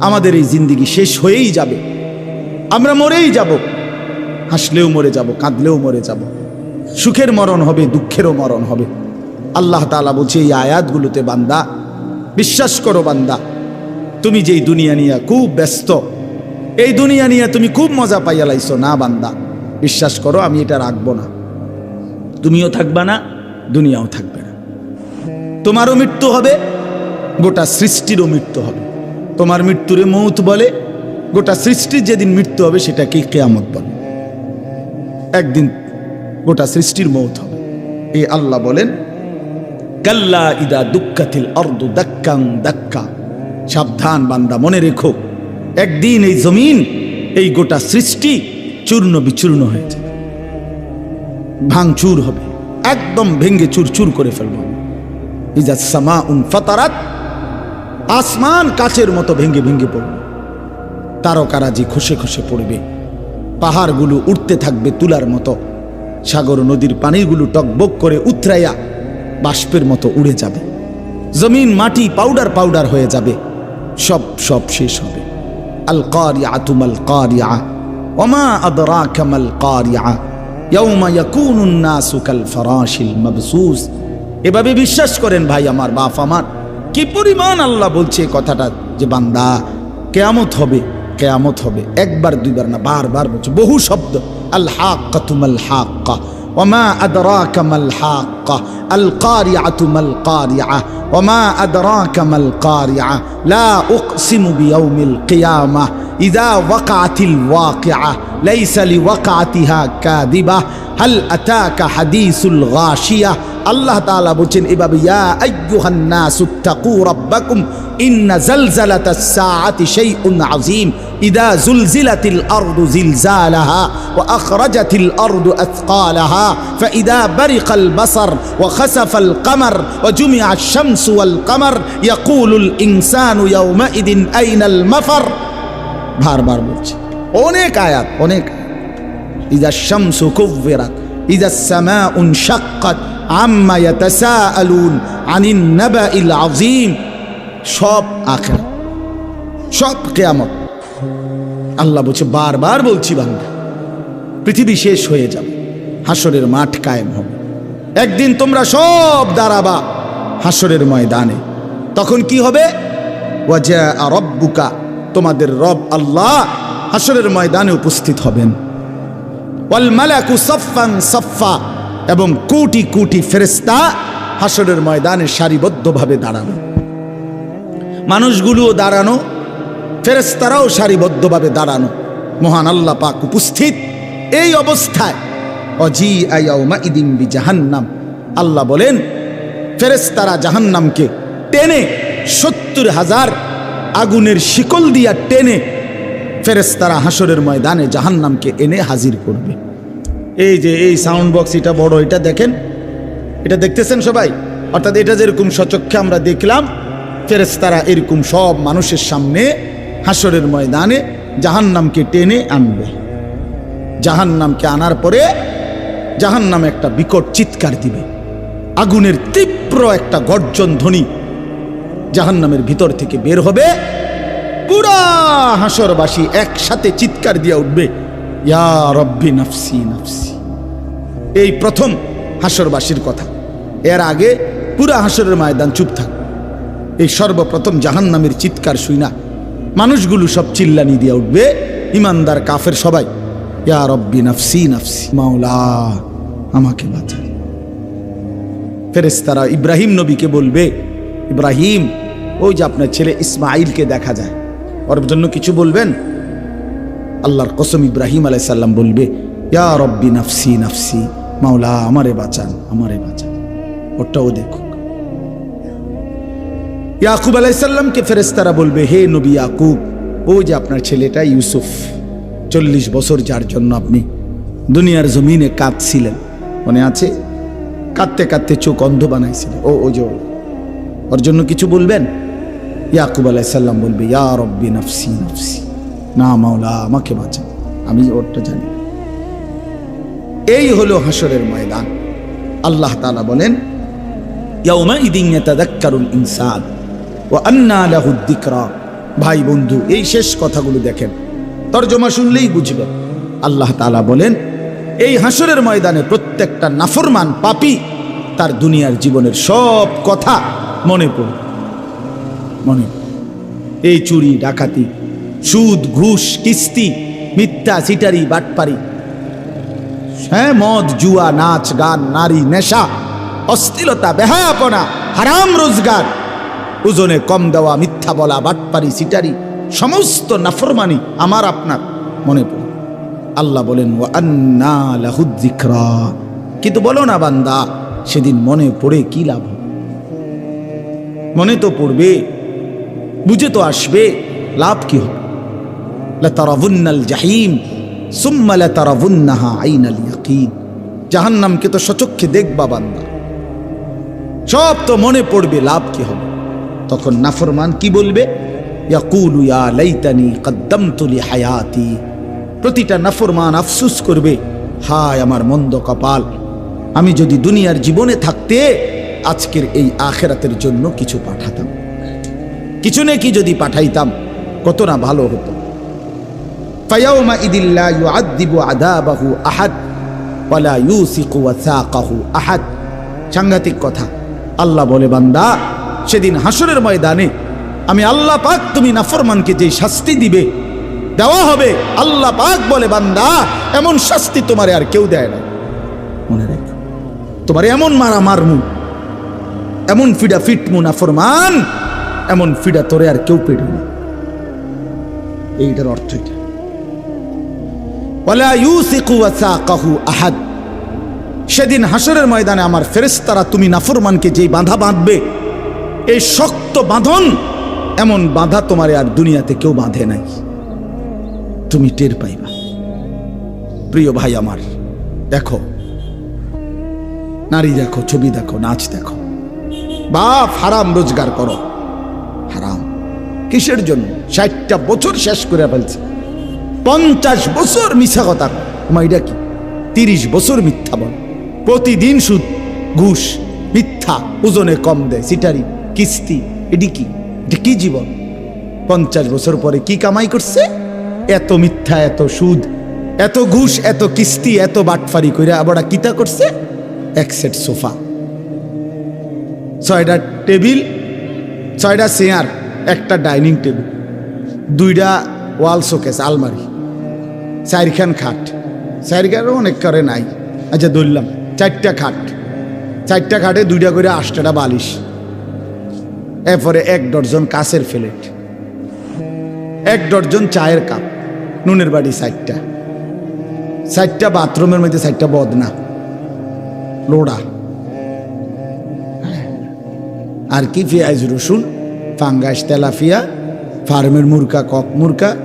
আমাদের এই জিন্দিগি শেষ হয়েই যাবে। আমরা মরেই যাব। হাসলেও মরে যাব, কাঁদলেও মরে যাব। সুখের মরণ হবে, দুঃখেরও মরণ হবে। আল্লাহ তাআলা বলছে, এই আয়াতগুলোতে বান্দা, বিশ্বাস করো বান্দা, তুমি যেই দুনিয়া নিয়ে খুব ব্যস্ত, এই দুনিয়া নিয়ে তুমি খুব মজা পাইয়া লাইছো, না বান্দা, বিশ্বাস করো, আমি এটা রাখব না। তুমিও থাকবা না, দুনিয়াও থাকবে না। তোমারও মৃত্যু হবে, গোটা সৃষ্টিরও মৃত্যু হবে। তোমার মৃত্যুরে মৌত বলে, গোটা সৃষ্টির যেদিন মৃত্যু হবে সেটাকেই কেয়ামত বলে। একদিন গোটা সৃষ্টির মৌত হবে। এই আল্লাহ বলেন, কাল্লা ইদা দুঃখাতিল অর্ধ দাক্কাং দাক্কা। সাবধান বান্দা, মনে রেখো, একদিন এই জমিন, এই গোটা সৃষ্টি চূর্ণ বিচূর্ণ হয়ে যাবে। ভাঙচুর হবে, একদম ভেঙ্গে চুর চুর করে ফেলব। ইজা সামা উন ফাতারাত আসমান কাচের মতো ভেঙ্গে ভেঙ্গে পড়বে তারকারাজি খসে খসে পড়বে। পাহাড়গুলো উঠতে থাকবে তুলার মতো। সাগর নদীর পানিগুলো টকবক করে উতরাইয়া বাষ্পের মতো উড়ে যাবে। জমিন, মাটি পাউডার পাউডার হয়ে যাবে। সব সব শেষ হবে। আল কারিয়া তুমাল কারিয়া। ওমা আদরা কামাল কারিয়া। ইয়াউমা ইয়াকুনুন নাসু কাল ফারাশিল মাবসুস। এভাবে বিশ্বাস করেন ভাই আমার বাপ আমার। কি পরিমাণ আল্লাহ বলছে কথাটা? যে বান্দা, কেয়ামত হবে কেয়ামত হবে। একবার, দুইবার না, বারবার বলছে, বহু শব্দ। আল হাক্কা তুমাল হাক্কা আদরা কামাল হাক্কা আল কারিয়া তুমাল কারিয়া ওমা আদরা কামাল কারিয়া লা উকসিমু বিয়াউমিল কিয়ামা, ইদা ওয়াকাতিল ওয়াকিয়া লাইসা লি ওয়াকাতিহা কাদিবা গাশিয়া الله تعالى بوچن إباب يا أيها الناس اتقوا ربكم إن زلزلة الساعة شيء عظيم إذا زلزلت الأرض زلزالها وأخرجت الأرض أثقالها فإذا برق البصر وخسف القمر وجمع الشمس والقمر يقول الإنسان يومئذ أين المفر বারবার বলছি অনেক আয়াত অনেক ইজা শামসু কুব্বিরাত ইজা সামাউ শাক্কাত আম্মা ইয়াতাসাআলুন আনিন নাবাইল আযীম। সব আখিরাত সব কিয়ামত। আল্লাহ বলছে, বারবার বলছি বান্দা, পৃথিবী শেষ হয়ে যাবে হাসরের মাঠ কায়েম হবে। একদিন তোমরা সব দাঁড়াবা হাসরের ময়দানে। তখন কি হবে? ওয়াজা রব্বুকা, তোমাদের রব আল্লাহ হাসরের ময়দানে উপস্থিত হবেন। ওয়াল মালাকু সফান সফা এবং কোটি কোটি ফেরেস্তা হাসরের ময়দানে সারিবদ্ধভাবে দাঁড়ানো। মানুষগুলোও দাঁড়ানো ফেরেস্তারাও সারিবদ্ধভাবে দাঁড়ানো। মহান আল্লাহ পাক উপস্থিত। এই অবস্থায় অজি আয়াউমা ইদিম বি জাহান্নাম আল্লাহ বলেন ফেরেস্তারা জাহান্নামকে টেনে সত্তর হাজার আগুনের শিকল দিয়া টেনে ফেরেস্তারা হাসরের ময়দানে জাহান্নামকে এনে হাজির করবে। এই যে এই সাউন্ড বক্স এটা বড়, এটা দেখেন। এটা দেখতেছেন সবাই? অর্থাৎ এটা যেরকম সচক্ষে আমরা দেখলাম ফেরেস্তারা এরকম সব মানুষের সামনে হাসরের ময়দানে জাহান্নামকে টেনে আনবে। জাহান্নামকে আনার পরে জাহান্নামে একটা বিকট চিৎকার দিবে। আগুনের তীব্র একটা গর্জন ধ্বনি জাহান্নামের ভিতর থেকে বের হবে। পুরা হাসরবাসী একসাথে চিৎকার দিয়া উঠবে। ইয়া রব্বি নফসি নফসি। এই প্রথম হাসরবাসীর কথা। এর আগে পুরা হাসরের ময়দান চুপ থাক। এই সর্বপ্রথম জাহান নামের চিৎকার শুই না। মানুষগুলো সব চিল্লানি দিয়ে উঠবে, ইমানদার কাফের সবাই। ইয়া রব্বি নফসি নফসি, মাওলা, আমাকে বাঁচান ফেরেস্তারা ইব্রাহিম নবীকে বলবে, ইব্রাহিম, ওই যে আপনার ছেলে ইসমাইলকে দেখা যায়। ওর জন্য কিছু বলবেন? আল্লাহর কসম ইব্রাহিম আলাইসাল্লাম বলবে, ইয়া রব্বি নফসি নফসি, মাওলা, আমারে বাঁচান আমারে বাঁচান। ওটাও দেখুক। ইয়াকুব আলাইসাল্লামকে ফেরেস্তারা বলবে, হে নবী ইয়াকুব, ওই যে আপনার ছেলেটা ইউসুফ, চল্লিশ বছর যার জন্য আপনি দুনিয়ার জমিনে কাঁদছিলেন। মনে আছে? কাঁদতে কাঁদতে চোখ অন্ধ বানাইছিলেন ও ও যে ওর জন্য কিছু বলবেন? ইয়াকুব আলাইসাল্লাম বলবে, ইয়া রব্বি নফসি নফসি। না মাওলা, আমাকে বাঁচান। আমি ওরটা জানি। এই হলো হাসরের ময়দান। আল্লাহ তালা বলেন ইনসান ওয়া আন্না ভাই বন্ধু, এই শেষ কথাগুলো দেখেন। তর্জমা শুনলেই বুঝবে। আল্লাহ তালা বলেন, এই হাসরের ময়দানে প্রত্যেকটা নাফরমান পাপী তার দুনিয়ার জীবনের সব কথা মনে পড়ে। মনে এই চুরি, ডাকাতি সুদ, ঘুষ, কিস্তি, মিথ্যা, সিটারি, বাটপারি। হ্যাঁ মদ, জুয়া, নাচ, গান, নারী, নেশা অস্থিরতা বেহায়াপনা, হারাম রোজগার, ওজনে কম দেওয়া, মিথ্যা বলা, বাটপারি, সিটারি, সমস্ত নাফরমানি আমার, আপনার, মনে পড়ে। আল্লাহ বলেন ও আন্না কিন্তু বলো না, বান্দা, সেদিন মনে পড়ে কি লাভ মনে তো পড়বে, বুঝে তো আসবে, লাভ কি হবে? লতারাবুন্নাল জাহিম সুম্মা লতারাবুন্নাহা আইনাল ইয়াকিন জাহান্নামকে তো সচক্ষে দেখবা বান্দা। সব তো মনে পড়বে লাভ কি হবে। তখন নাফরমান কি বলবে? ইয়াকুলু ইয়া লাইতানি কদ্দামতু লি হায়াতি প্রতিটা নাফরমান আফসুস করবে, হায় আমার মন্দ কপাল। আমি যদি দুনিয়ার জীবনে থাকতে, আজকের এই আখেরাতের জন্য কিছু পাঠাতাম। কিছু নাকি যদি পাঠাইতাম, কত না ভালো হতো। ইদিল্লা সাংঘাতিক কথা। আল্লাহ বলে, বান্দা, সেদিন হাসরের ময়দানে আমি আল্লাহ পাক তুমি নাফরমানকে যে শাস্তি দিবে, দেওয়া হবে, আল্লাহ পাক বলে, বান্দা, এমন শাস্তি তোমারে আর কেউ দেয় না। মনে রেখো, তোমার এমন মারা মারমু এমন ফিডা ফিটমু নাফরমান, এমন ফিডা তোরে আর কেউ পেড়ে না। এইটার অর্থ এটা। আহাদ। সেদিন হাসরের ময়দানে আমার ফেরেশতারা তুমি নাফরমানকে যেই বাঁধা বাঁধবে, এই শক্ত বাঁধন, এমন বাঁধা তোমারে আর দুনিয়াতে কেউ বাঁধে নাই। তুমি টের পাইবা। প্রিয় ভাই আমার, দেখো, নারী দেখো, ছবি দেখো, নাচ দেখো। বাপ, হারাম রোজগার করো। হারাম। কিসের জন্য? ষাটটা বছর শেষ করে ফেলছে। পঞ্চাশ বছর মিছা কথা। এটা কি? তিরিশ বছর মিথ্যা বল। প্রতিদিন সুদ, ঘুষ, মিথ্যা, ওজনে কম দেয়, সিটারি, কিস্তি, এটি কি? কি জীবন? পঞ্চাশ বছর পরে কি কামাই করছে? এত মিথ্যা, এত সুদ, এত ঘুষ, এত কিস্তি, এত বাটফারি করে আবার কিতা করছে? এক সেট সোফা। ছয়টা টেবিল, ছয়টা চেয়ার, একটা ডাইনিং টেবিল, দুইটা ওয়াল শোকেস, আলমারি। চারখান খাট। চারখানও অনেক করে নাই। আচ্ছা ধরলাম, চারটা খাট। চারটা খাটে দুইটা করে আটটা বালিশ। এরপরে এক ডর্জন কাছের ফ্লেট এক ডর্জন চায়ের কাপ, নুনের বাড়ি চারটা। চারটা বাথরুমের মধ্যে চারটা বদনা, লোড়া। আর কি পেঁয়াজ রসুন, ফাঙ্গাস তেলাফিয়া ফার্মের মুরকা, কক মুরকা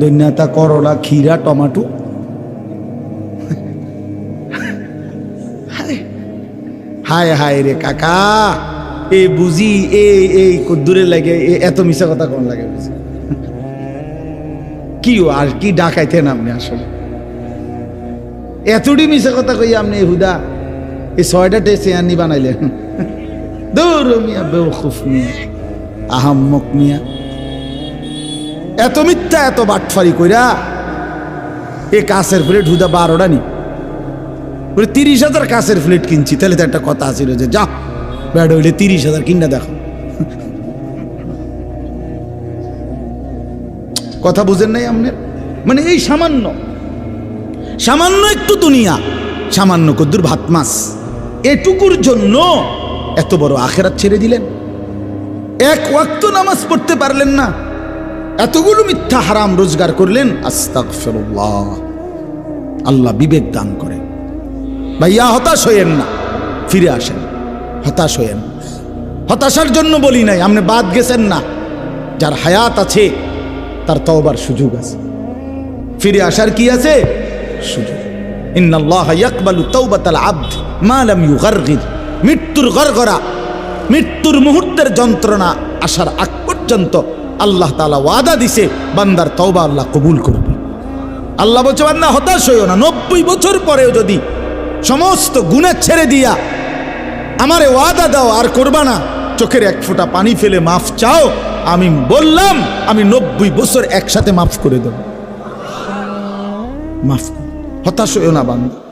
দৈন্যাতা করলা, ক্ষীরা, টমাটো। হায় হায় রে কাকা। এ বুঝি, এ এই দূরে লাগে এত মিশা কথা কোন লাগে বুঝি? কি আর কি ডাকাইতেন আপনি আসলে? এতটি মিশা কথা কই আপনি হুদা? এই ছয়টা টেসে আনি বানাইলেন। দৌড় মিয়া, বেউকুফ মিয়া, আহাম্মক মিয়া। এত মিথ্যা, এত বাটফারি কইরা এ কাছের প্লেট হুদা বারোটা নি। বলে তিরিশ হাজার কাছের প্লেট কিনছি। তাহলে তো একটা কথা আছিল যে, যা, ব্যাড হইলে তিরিশ হাজার কিনা দেখো। কথা বুঝেন নাই আপনার মানে এই সামান্য সামান্য একটু দুনিয়া, সামান্য কদ্দুর ভাত মাছ, এটুকুর জন্য এত বড় আখেরাত ছেড়ে দিলেন। এক ওয়াক্ত নামাজ পড়তে পারলেন না। এতগুলো মিথ্যা হারাম রোজগার করলেন? আল্লাহ বিবেক দান করেন। ভাইয়া, হতাশ হইয়েন না। ফিরে আসেন। হতাশ হইয়েন। হতাশার জন্য বলি নাই, আপনি বাদ গেছেন না। যার হায়াত আছে, তার তওবার সুযোগ আছে। ফিরে আসার কি আছে? সুযোগ। মৃত্যুর গড়গড়া, মৃত্যুর মুহূর্তের যন্ত্রণা আসার আগ পর্যন্ত আল্লাহ তালা ওয়াদা দিছে, বান্দার তওবা আল্লাহ কবুল করবে আল্লাহ বলছে, বান্দা, হতাশ হইও না, নব্বই বছর পরেও যদি সমস্ত গুণা ছেড়ে দিয়া আমারে ওয়াদা দাও, আর করবা না, চোখের এক ফোঁটা পানি ফেলে মাফ চাও, আমি বললাম, আমি নব্বই বছর একসাথে মাফ করে দেব। মাফ হতাশ হইও না, বান্দা।